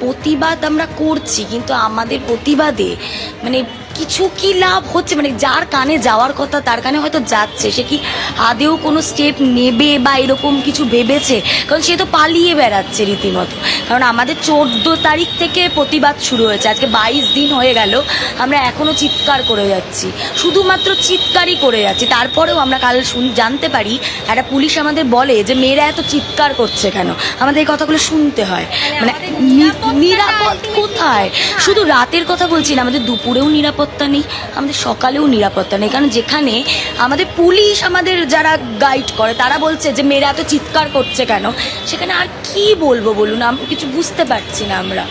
প্রতিবাদ আমরা করছি কিন্তু আমাদের প্রতিবাদে মানে কিছু কি লাভ হচ্ছে? মানে যার কানে যাওয়ার কথা তার কানে হয়তো যাচ্ছে। সে কি আদেও কোনো স্টেপ নেবে বা এরকম কিছু ভেবেছে? কারণ সে তো পালিয়ে বেড়াচ্ছে রীতিমতো। কারণ আমাদের চোদ্দ তারিখ থেকে প্রতিবাদ শুরু হয়েছে। আজকে বাইশ দিন হয়ে গেল আমরা এখনও চিৎকার করে যাচ্ছি। শুধুমাত্র চিৎকারই করে যাচ্ছি। তারপরেও আমরা কাল শুন জানতে পারি একটা পুলিশ আমাদের বলে যে মেয়েরা এত চিৎকার করছে কেন? আমাদের এই কথাগুলো শুনতে হয়। মানে নিরাপদ কোথায়? শুধু রাতের কথা বলছি না, আমাদের দুপুরেও নিরাপত্তা নেই, আমাদের সকালেও নিরাপত্তা নেই, কারণ যেখানে আমাদের পুলিশ আমাদের যারা গাইড করে, তারা বলছে যে মেয়েরা এত চিৎকার করছে কেন? সেখানে আর কি বলব বলুন, আমি কিছু বুঝতে পারছি না আমরা।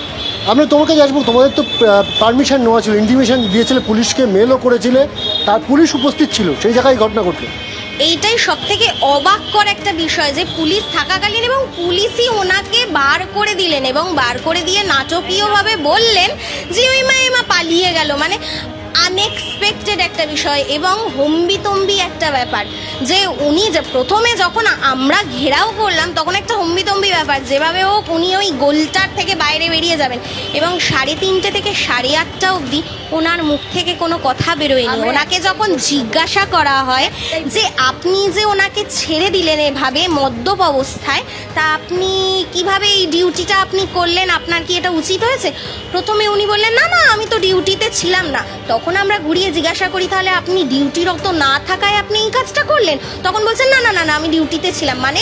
আমরা তোমার কাছে আসব, তোমাদের তো পারমিশন নেওয়া ছিল ইন্টিমেশন দিয়েছিলে, পুলিশকে মেলও করেছিলে, তার পুলিশ উপস্থিত ছিল, সেই জায়গায় ঘটনা ঘটলো। এইটাই সব থেকে অবাক কর একটা বিষয় যে পুলিশ থাকাকালীন এবং পুলিশই ওনাকে বার করে দিলেন এবং বার করে দিয়ে নাটকীয়ভাবে বললেন যে, ওই মা পালিয়ে গেল মানে আনএক্সপেক্টেড একটা বিষয় এবং হম্বিতম্বি একটা ব্যাপার। যে উনি যে প্রথমে যখন আমরা ঘেরাও করলাম তখন একটা হম্বিতম্বি ব্যাপার। যেভাবে হোক উনি ওই গোলটার থেকে বাইরে বেরিয়ে যাবেন এবং সাড়ে তিনটে থেকে সাড়ে আটটা অবধি ওনার মুখ থেকে কোনো কথা বেরোয়নি। ওনাকে যখন জিজ্ঞাসা করা হয় যে আপনি যে ওনাকে ছেড়ে দিলেন এভাবে মদ্যপ অবস্থায় তা আপনি কীভাবে এই ডিউটিটা আপনি করলেন? আপনার কি এটা উচিত হয়েছে? প্রথমে উনি বললেন না না আমি তো ছিলাম না। তখন আমরা ঘুরিয়ে জিজ্ঞাসা করি তাহলে আপনি ডিউটিরত না থাকায় আপনি এই কাজটা করলেন? তখন বলছেন না না না না আমি ডিউটিতে ছিলাম। মানে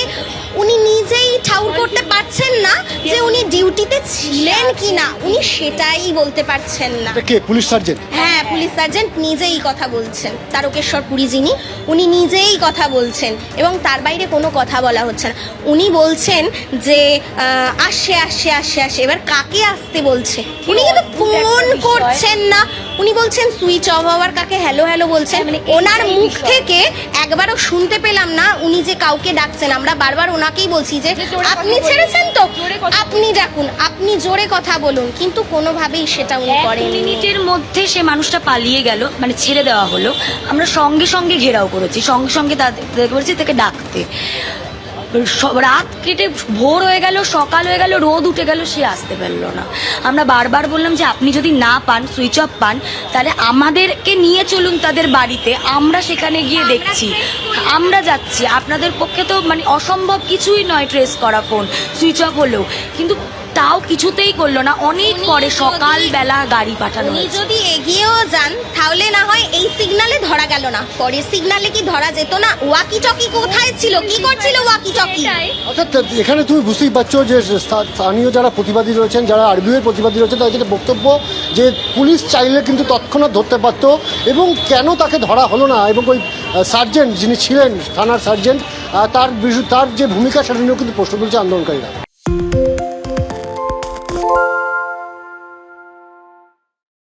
উনি নিজেই ঠাউর করতে পারছেন না যে উনি ডিউটিতে ছিলেন কি না উনি সেটাই বলতে পারছেন না। কে? Police sergeant? হ্যাঁ পুলিশ সার্জেন্ট নিজেই কথা বলছেন। তারকেশ্বর পুরী যিনি উনি নিজেই কথা বলছেন এবং তার বাইরে কোনো কথা বলা হচ্ছে না। উনি বলছেন যে আহ, আসছে আসছে আসছে আসছে এবার কাকে আসতে বলছে? উনি কিন্তু ফোন করছেন না। উনি বলছেন সুইচ অফ হওয়ার কাকে হ্যালো হ্যালো বলছেন। মানে ওনার মুখ থেকে একবারও শুনতে পেলাম না উনি যে কাউকে ডাকছেন। আমরা বারবার ওনাকেই বলছি যে আপনি ছেড়েছেন তো? আপনি ডাকুন আপনি জোরে কথা বলুন। কিন্তু কোনোভাবেই সেটা উনি করেন মিনিটের মধ্যে সে মানুষটা পালিয়ে গেল মানে ছেড়ে দেওয়া হলো। আমরা সঙ্গে সঙ্গে ঘেরাও করেছি সঙ্গে সঙ্গে তাদের করেছি তাকে ডাকতে। রাত কেটে ভোর হয়ে গেল, সকাল হয়ে গেল, রোদ উঠে গেল, সে আসতে পারল না। আমরা বারবার বললাম যে, আপনি যদি না পান সুইচ অফ পান, তাহলে আমাদেরকে নিয়ে চলুন তাদের বাড়িতে। আমরা সেখানে গিয়ে দেখছি। আমরা যাচ্ছি। আপনাদের পক্ষে তো মানে অসম্ভব কিছুই নয় ট্রেস করা ফোন সুইচ অফ হলেও। কিন্তু তাও কিছুতেই করল না। অনেক পরে সকালবেলা গাড়ি পাঠানো উনি যদি এগিয়েও যান তাহলে না হয় এই সিগনালে ধরা গেল না। পরের সিগনালে কি ধরা যেত না? ওয়াকি টকি কোথায় ছিল? কি করছিল ওয়াকি টকি অর্থাৎ এখানে তুমি বুঝতেই পারছ যে স্থা- স্থানীয় যারা প্রতিবাদী রয়েছেন যারা আরবিআই প্রতিবাদী রয়েছেন তাদের যেটা বক্তব্য যে পুলিশ চাইলে কিন্তু তৎক্ষণাৎ ধরতে পারত এবং কেন তাকে ধরা হলো না? এবং ওই সার্জেন্ট যিনি ছিলেন থানার সার্জেন্ট তার তার যে ভূমিকা সেটা নিয়েও কিন্তু প্রশ্ন তুলছে আন্দোলনকারীরা।